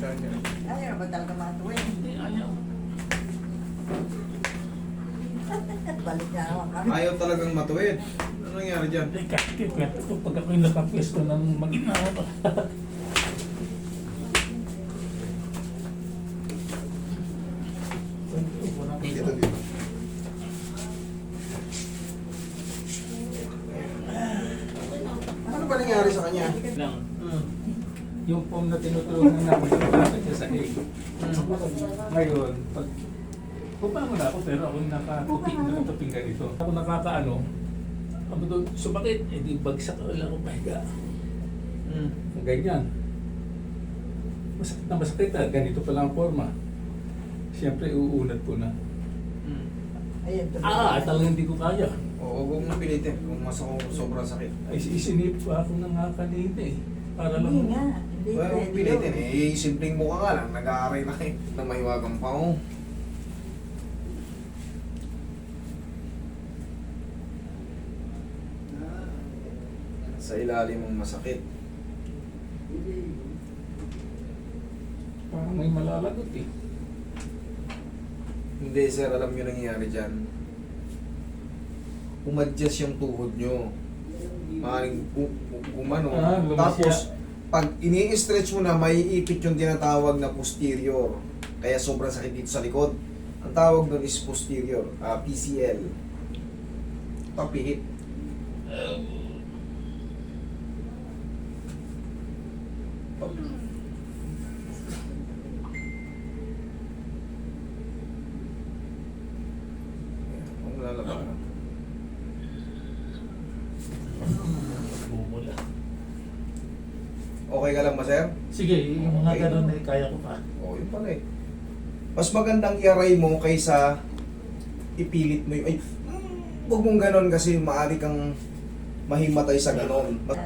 Ayaw ba talaga matuwin? Hindi, ayaw. Balik na naman kami. Ayaw talagang matuwid. Ano nangyari dyan? Hindi, kasi kwento ko pag ako'y nakapwesto ng maginawa pa. Dito, dito. Ano ba nangyari sa kanya? lang. Yung form na tinutulungan namin, bakit siya sa A. Ngayon, pag Pupa mo na ako pero ako yung nakatupi, nakatuping ganito. Ako nakakaano, ako doon sumakit, eh di bagsak ko lang ako pahiga. Hmm. Ganyan. Masakit na masakit ah, ganito pa lang ang forma. Siyempre, uunat po na. Ayun, tuloy. Ah, talagang hindi ko kaya. Oo, huwag mong pilitin kung mas ako sobrang sakit. Ay, isinip pa ako ng nga kanina eh. Para lang. Hindi nga. Hindi Huwag mong pwede pilitin yun. eh. Simpleng mukha nga lang. Nag-aaray na kayo ng mahiwagang pao. Sa ilalim mong masakit. Parang may malalagot eh. Hindi sir, alam nyo nangyayari dyan. Umadjust yung tuhod nyo. Maaaring gu- gu- gumano. Ah, lumasya. Tapos, pag ini-stretch mo na, may ipit yung tinatawag na posterior. Kaya sobrang sakit dito sa likod. Ang tawag doon is posterior, ah, PCL. Papihit. Ang lalabanan. Bumula. Okay ka lang ba, sir? Sige, yung mga Okay. ganun eh, kaya ko pa. Oo, yun pala eh. Mas magandang i-aray mo kaysa ipilit mo yung... Ay, mm, huwag mong ganon kasi maaari kang mahimatay sa ganon. Mas-!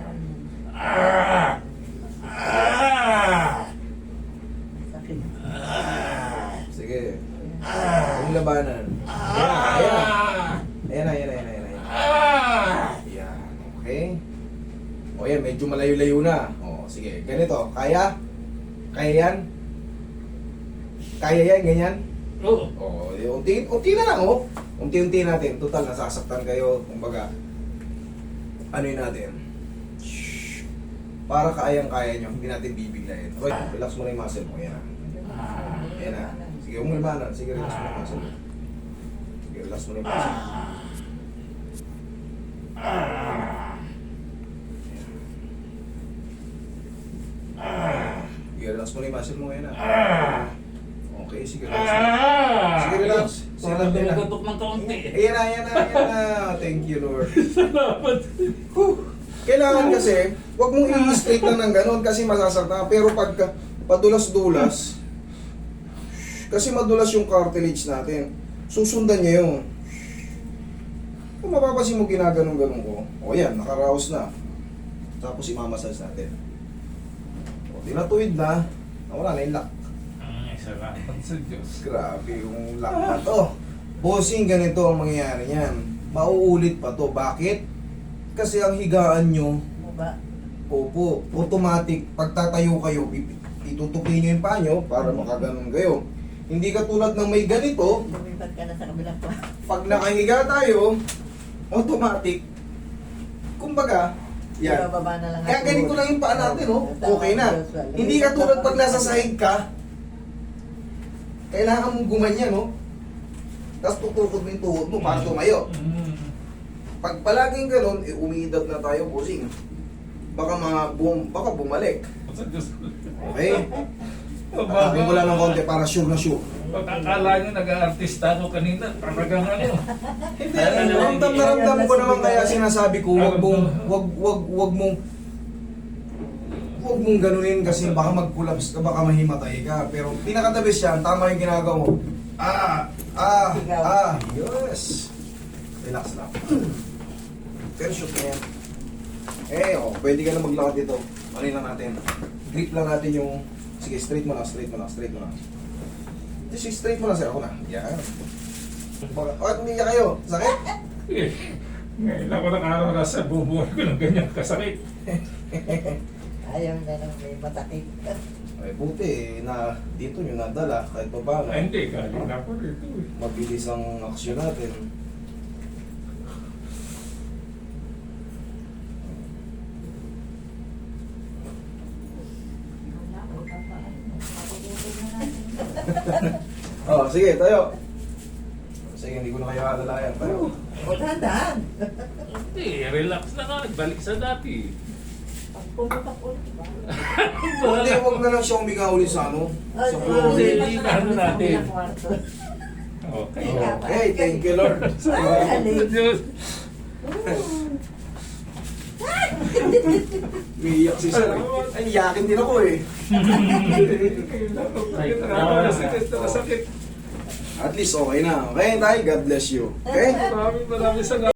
Ah! Sakit. Ah! Sige. Ah! Yung labanan. Ayan na, ayan na. Ayan na, ayan na, ayan na, ayan na. Ah! Ayan, okay. O yan, medyo malayo-layo na. O, sige. Ganito, kaya? Kaya yan? Kaya yan, ganyan? Oo. O, unti, unti na lang, oh. Unti-unti natin. Total, nasasaktan kayo. Kumbaga, ano yun natin? Shhh. Para kayang-kaya nyo, hindi natin bibiglayin. Okay, relax mo na yung muscle mo. Yan na. Ah! Yan na. Sige, huwag mo ibanan. Sige, relax mo na yung muscle mo. Sige, relax mo na yung muscle mo. Ah! Sige, relax mo na yung muscle mo. Yan na. Ah! Okay, sige, relax. Ah! Sige, relax. Sige, Parang relax. dumagatok ng kaunti. Ayan na, ayan na, ayan na. Thank you, Lord. Salamat. Whew. Kailangan kasi, wag mong i-straight lang ng ganun kasi masasaktan. Pero pagka padulas-dulas, kasi madulas yung cartilage natin. Susundan niya yun. Kung mapapansin mo ginaganon-ganon ko, o yan, nakaraos na. Tapos imamasage natin. O, dinatuwid na, nawala na yung lock. Ay, salamat sa Diyos. Grabe yung lock na to. Bossing, ganito ang mangyayari niyan. Mauulit pa to. Bakit? Kasi ang higaan nyo, Mo ba? Opo, automatic, pagtatayo kayo, ip- itutupi nyo yung paa nyo para makaganon kayo. Hindi katulad ng may ganito, Lumipat ka na sa kabilang pa. pag nakahiga tayo, automatic, kumbaga, yan. Ibababa na lang. Kaya ganito lang yung paa natin. Tama, Okay na. Hindi katulad pag nasa sahig ka, kailangan mong gumanyan, no? Tapos tutukod mo yung tuhod mo para tumayo. Pag palaging ganun, eh, umiidad na tayo, bossing. Baka, ma bum baka bumalik. Okay? Patakin mo lang ng konti para sure na sure. Pagkakala nyo nag-aartista ako kanina, talagang ano. Hindi, ramdam na ramdam ko naman kaya sinasabi ko, wag mong, wag, wag, wag mong, wag mong ganunin kasi baka mag-collapse ka, baka mahimatay ka. Pero pinaka-the best yan, tama yung ginagawa mo. Ah, ah, ah, yes. Relax lang. Pero shoot na yan. Eh, oh, pwede ka na maglakad dito. Ano lang natin? Grip lang natin yung, sige, straight mo lang, straight mo lang, straight mo lang. Just straight mo lang, sir. Ako na. Yan. Baka, bakit umiyak kayo? Sakit? Eh, Ngayon ako nakaraw sa bubuhay ko ng ganyan kasakit. Ayaw na lang may matakit. Ay, buti eh, na dito nyo nadala kahit pa. Ay, hindi, galing na ako rito eh. Mabilis ang aksyon natin. Oh, sige, tayo. Sige, hindi ko na kayo alalayan. Tayo. O, dahan-dahan. Hindi, relax na nga. Balik sa dati. Pag pumutok ulit, ba? Hindi, huwag na lang siya umiga ulit sa ano. Sa ah, floor. Hindi, hindi, ano natin. Okay. Okay, thank you Lord. Diyos. Umiiyak si Sir. Ay, iyakin din ako eh. Sakit. At least okay na. Okay, tayo. God bless you. Okay? Maraming maraming salamat.